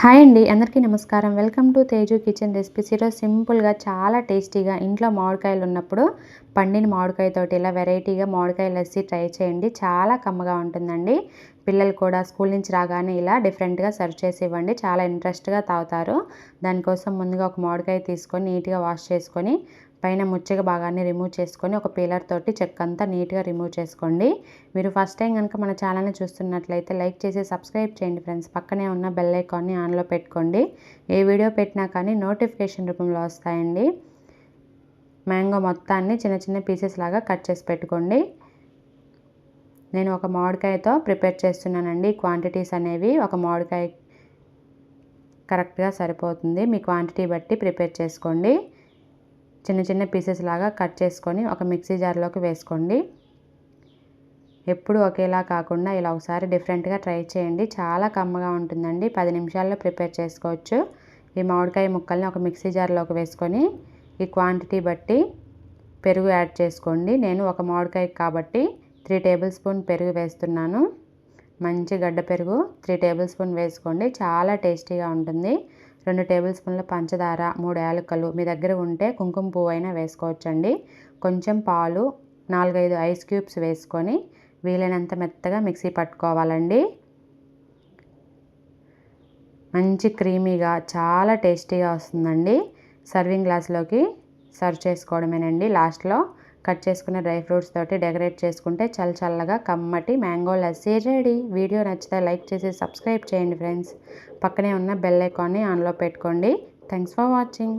Hi అండి అందరికీ నమస్కారం. Welcome to Teju kitchen recipes. ఈరోజు సింపుల్గా చాలా టేస్టీగా ఇంట్లో మామిడికాయలు ఉన్నప్పుడు పండిన మామిడికాయతోటి ఇలా వెరైటీగా మామిడికాయ లస్సీ ట్రై చేయండి. చాలా కమ్మగా ఉంటుందండి. పిల్లలు కూడా స్కూల్ నుంచి రాగానే ఇలా డిఫరెంట్గా సర్వ్ చేసి ఇవ్వండి. చాలా ఇంట్రెస్ట్గా తాగుతారు. దానికోసం ముందుగా ఒక మామిడికాయ తీసుకొని నీట్గా వాష్ చేసుకొని పైన ముచ్చగ భాగాన్ని రిమూవ్ చేసుకొని ఒక పీలర్ తోటి చెక్క అంతా నీట్గా రిమూవ్ చేసుకోండి. మీరు ఫస్ట్ టైం కనుక మన ఛానల్ని చూస్తున్నట్లయితే లైక్ చేసి సబ్స్క్రైబ్ చేయండి ఫ్రెండ్స్ పక్కనే ఉన్న బెల్ ఐకాన్ని ఆన్లో పెట్టుకోండి. ఏ వీడియో పెట్టినా కానీ నోటిఫికేషన్ రూపంలో వస్తాయండి. మ్యాంగో మొత్తాన్ని చిన్న చిన్న పీసెస్ లాగా కట్ చేసి పెట్టుకోండి. నేను ఒక మామిడికాయతో ప్రిపేర్ చేస్తున్నానండి. క్వాంటిటీస్ అనేవి ఒక మామిడికాయ కరెక్ట్గా సరిపోతుంది. మీ క్వాంటిటీ బట్టి ప్రిపేర్ చేసుకోండి. చిన్న చిన్న పీసెస్ లాగా కట్ చేసుకొని ఒక మిక్సీ జార్లోకి వేసుకోండి. ఎప్పుడు ఒకేలా కాకుండా ఇలా ఒకసారి డిఫరెంట్గా ట్రై చేయండి. చాలా కమ్మగా ఉంటుందండి. పది నిమిషాల్లో ప్రిపేర్ చేసుకోవచ్చు. ఈ మామిడికాయ ముక్కల్ని ఒక మిక్సీ జార్లోకి వేసుకొని ఈ క్వాంటిటీ బట్టి పెరుగు యాడ్ చేసుకోండి. నేను ఒక మామిడికాయ కాబట్టి త్రీ టేబుల్ స్పూన్ పెరుగు వేస్తున్నాను. మంచి గడ్డ పెరుగు త్రీ టేబుల్ స్పూన్ వేసుకోండి. చాలా టేస్టీగా ఉంటుంది. రెండు టేబుల్ స్పూన్ల పంచదార మూడు యాలకలు మీ దగ్గర ఉంటే కుంకుమ పువ్వు అయినా వేసుకోవచ్చండి. కొంచెం పాలు నాలుగైదు ఐస్ క్యూబ్స్ వేసుకొని వీలైనంత మెత్తగా మిక్సీ పట్టుకోవాలండి. మంచి క్రీమీగా చాలా టేస్టీగా వస్తుందండి. సర్వింగ్ గ్లాస్లోకి సర్వ్ చేసుకోవడమేనండి లాస్ట్లో. కట్ చేసుకున్న డ్రై ఫ్రూట్స్ తోటి డెకరేట్ చేసుకుంటే చల్ల చల్లగా కమ్మటి మ్యాంగో లస్సీ రెడీ. వీడియో నచ్చితే లైక్ చేసి సబ్స్క్రైబ్ చేయండి ఫ్రెండ్స్. పక్కనే ఉన్న బెల్ ఐకాన్ని ఆన్లో పెట్టుకోండి. Thanks for watching.